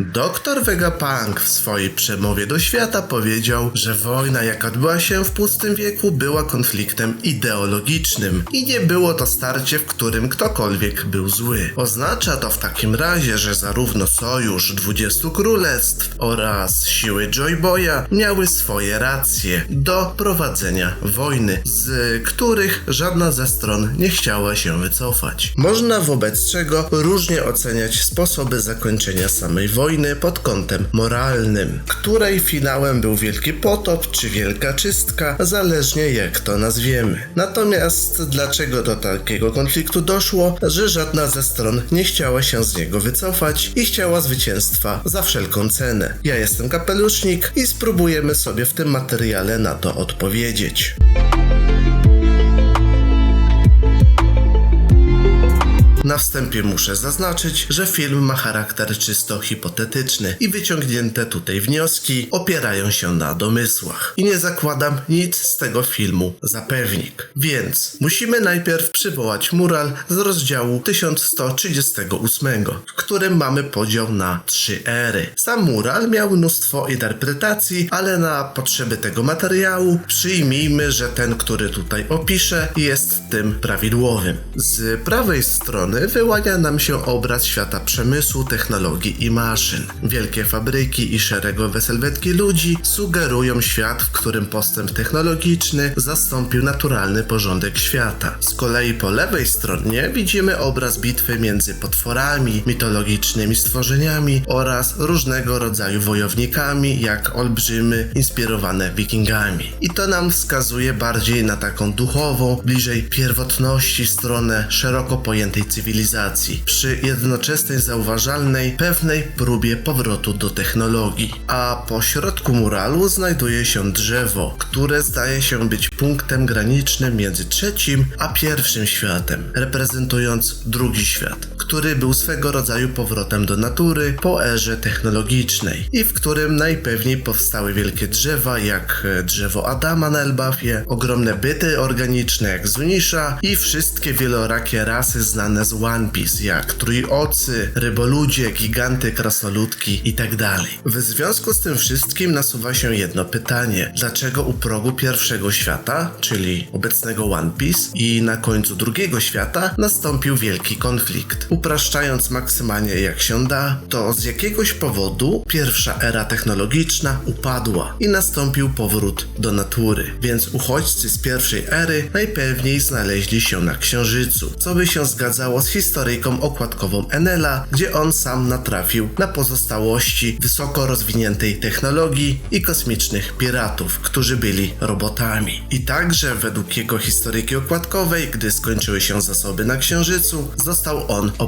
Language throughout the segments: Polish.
Doktor Vegapunk w swojej przemowie do świata powiedział, że wojna, jaka odbyła się w pustym wieku, była konfliktem ideologicznym i nie było to starcie, w którym ktokolwiek był zły. Oznacza to w takim razie, że zarówno sojusz 20 królestw oraz siły Joyboya miały swoje racje do prowadzenia wojny, z których żadna ze stron nie chciała się wycofać. Można wobec czego różnie oceniać sposoby zakończenia samej wojny pod kątem moralnym, której finałem był wielki potop czy wielka czystka, zależnie jak to nazwiemy. Natomiast dlaczego do takiego konfliktu doszło, że żadna ze stron nie chciała się z niego wycofać i chciała zwycięstwa za wszelką cenę? Ja jestem kapelusznik i spróbujemy sobie w tym materiale na to odpowiedzieć. Na wstępie muszę zaznaczyć, że film ma charakter czysto hipotetyczny i wyciągnięte tutaj wnioski opierają się na domysłach. I nie zakładam nic z tego filmu za pewnik. Więc musimy najpierw przywołać mural z rozdziału 1138, w którym mamy podział na trzy ery. Sam mural miał mnóstwo interpretacji, ale na potrzeby tego materiału przyjmijmy, że ten, który tutaj opiszę, jest tym prawidłowym. Z prawej strony wyłania nam się obraz świata przemysłu, technologii i maszyn. Wielkie fabryki i szeregowe sylwetki ludzi sugerują świat, w którym postęp technologiczny zastąpił naturalny porządek świata. Z kolei po lewej stronie widzimy obraz bitwy między potworami, mitologicznymi stworzeniami oraz różnego rodzaju wojownikami, jak olbrzymy, inspirowane wikingami. I to nam wskazuje bardziej na taką duchową, bliżej pierwotności stronę szeroko pojętej cywilizacji, przy jednoczesnej zauważalnej pewnej próbie powrotu do technologii. A po środku muralu znajduje się drzewo, które zdaje się być punktem granicznym między trzecim a pierwszym światem, reprezentując drugi świat, który był swego rodzaju powrotem do natury po erze technologicznej i w którym najpewniej powstały wielkie drzewa jak e, drzewo Adama na Elbafie, ogromne byty organiczne jak Zunisha i wszystkie wielorakie rasy znane z One Piece jak trójocy, ryboludzie, giganty, krasnoludki itd. W związku z tym wszystkim nasuwa się jedno pytanie. Dlaczego u progu pierwszego świata, czyli obecnego One Piece i na końcu drugiego świata nastąpił wielki konflikt? Upraszczając maksymalnie jak się da, to z jakiegoś powodu pierwsza era technologiczna upadła i nastąpił powrót do natury, więc uchodźcy z pierwszej ery najpewniej znaleźli się na Księżycu, co by się zgadzało z historyjką okładkową Enela, gdzie on sam natrafił na pozostałości wysoko rozwiniętej technologii i kosmicznych piratów, którzy byli robotami. I także według jego historyjki okładkowej, gdy skończyły się zasoby na Księżycu, został on opuszczony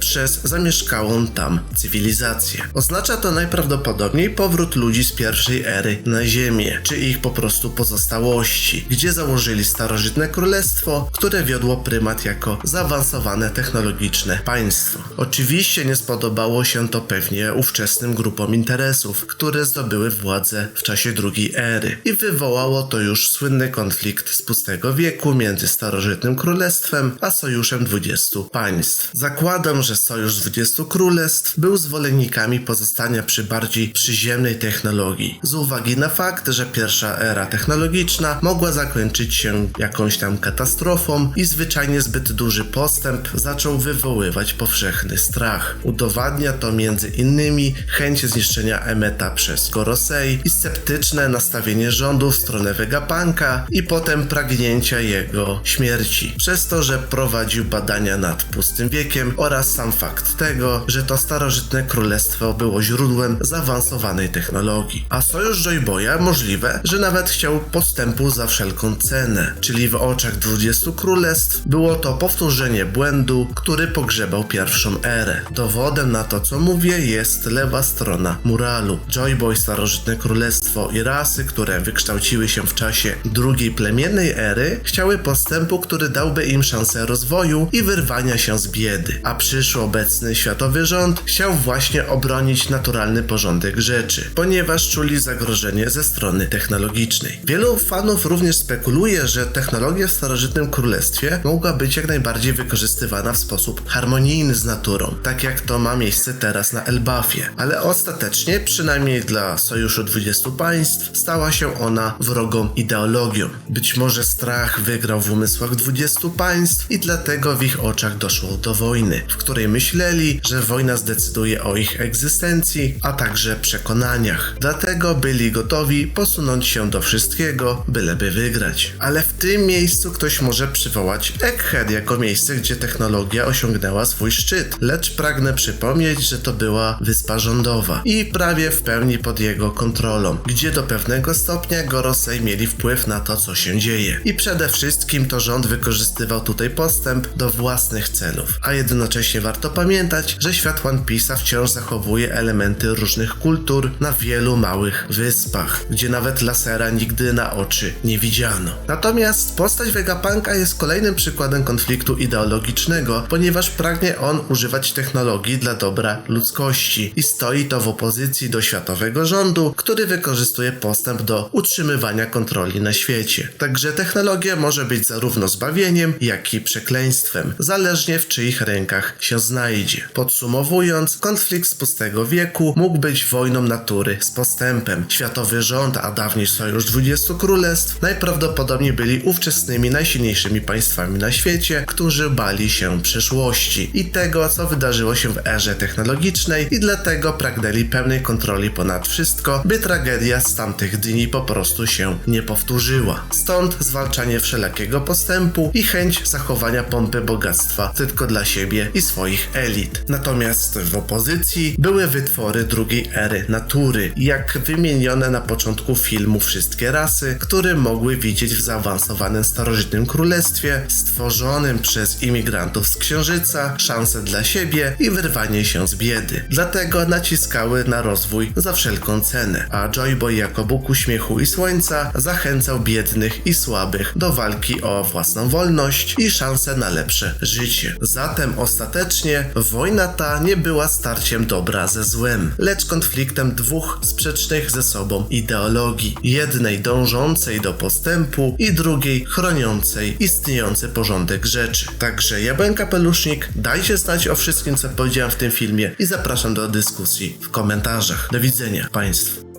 przez zamieszkałą tam cywilizację. Oznacza to najprawdopodobniej powrót ludzi z pierwszej ery na Ziemię, czy ich po prostu pozostałości, gdzie założyli starożytne królestwo, które wiodło prymat jako zaawansowane technologiczne państwo. Oczywiście nie spodobało się to pewnie ówczesnym grupom interesów, które zdobyły władzę w czasie drugiej ery i wywołało to już słynny konflikt z pustego wieku między starożytnym królestwem a sojuszem 20 państw. Zakładam, że sojusz 20 królestw był zwolennikami pozostania przy bardziej przyziemnej technologii, z uwagi na fakt, że pierwsza era technologiczna mogła zakończyć się jakąś tam katastrofą i zwyczajnie zbyt duży postęp zaczął wywoływać powszechny strach. Udowadnia to między innymi chęć zniszczenia Emeta przez Gorosei i sceptyczne nastawienie rządu w stronę Vegapunka i potem pragnięcia jego śmierci, przez to, że prowadził badania nad pustym wiekiem oraz sam fakt tego, że to starożytne królestwo było źródłem zaawansowanej technologii. A sojusz Joyboya możliwe, że nawet chciał postępu za wszelką cenę, czyli w oczach 20 królestw było to powtórzenie błędu, który pogrzebał pierwszą erę. Dowodem na to, co mówię, jest lewa strona muralu. Joyboy, starożytne królestwo i rasy, które wykształciły się w czasie drugiej plemiennej ery, chciały postępu, który dałby im szansę rozwoju i wyrwania się z biedy, a przyszły obecny światowy rząd chciał właśnie obronić naturalny porządek rzeczy, ponieważ czuli zagrożenie ze strony technologicznej. Wielu fanów również spekuluje, że technologia w starożytnym królestwie mogła być jak najbardziej wykorzystywana w sposób harmonijny z naturą, tak jak to ma miejsce teraz na Elbafie. Ale ostatecznie, przynajmniej dla Sojuszu 20 Państw, stała się ona wrogą ideologią. Być może strach wygrał w umysłach 20 państw i dlatego w ich oczach doszło do wojny, w której myśleli, że wojna zdecyduje o ich egzystencji, a także przekonaniach. Dlatego byli gotowi posunąć się do wszystkiego, byleby wygrać. Ale w tym miejscu ktoś może przywołać Egghead jako miejsce, gdzie technologia osiągnęła swój szczyt. Lecz pragnę przypomnieć, że to była wyspa rządowa i prawie w pełni pod jego kontrolą, gdzie do pewnego stopnia Gorosei mieli wpływ na to, co się dzieje. I przede wszystkim to rząd wykorzystywał tutaj postęp do własnych celów. A jednocześnie warto pamiętać, że świat One Piece'a wciąż zachowuje elementy różnych kultur na wielu małych wyspach, gdzie nawet lasera nigdy na oczy nie widziano. Natomiast postać Vegapunka jest kolejnym przykładem konfliktu ideologicznego, ponieważ pragnie on używać technologii dla dobra ludzkości i stoi to w opozycji do światowego rządu, który wykorzystuje postęp do utrzymywania kontroli na świecie. Także technologia może być zarówno zbawieniem, jak i przekleństwem, zależnie w czyich rękach się znajdzie. Podsumowując, konflikt z pustego wieku mógł być wojną natury z postępem. Światowy rząd, a dawniej Sojusz 20 Królestw, najprawdopodobniej byli ówczesnymi najsilniejszymi państwami na świecie, którzy bali się przyszłości i tego, co wydarzyło się w erze technologicznej i dlatego pragnęli pełnej kontroli ponad wszystko, by tragedia z tamtych dni po prostu się nie powtórzyła. Stąd zwalczanie wszelakiego postępu i chęć zachowania pompy bogactwa tylko dla siebie i swoich elit. Natomiast w opozycji były wytwory drugiej ery natury, jak wymienione na początku filmu wszystkie rasy, które mogły widzieć w zaawansowanym starożytnym królestwie stworzonym przez imigrantów z księżyca szansę dla siebie i wyrwanie się z biedy. Dlatego naciskały na rozwój za wszelką cenę, a Joyboy jako Bóg uśmiechu i słońca zachęcał biednych i słabych do walki o własną wolność i szansę na lepsze życie. Zatem ostatecznie wojna ta nie była starciem dobra ze złem, lecz konfliktem dwóch sprzecznych ze sobą ideologii. Jednej dążącej do postępu i drugiej chroniącej istniejący porządek rzeczy. Także ja byłem Kapelusznik, dajcie znać o wszystkim co powiedziałem w tym filmie i zapraszam do dyskusji w komentarzach. Do widzenia Państwu.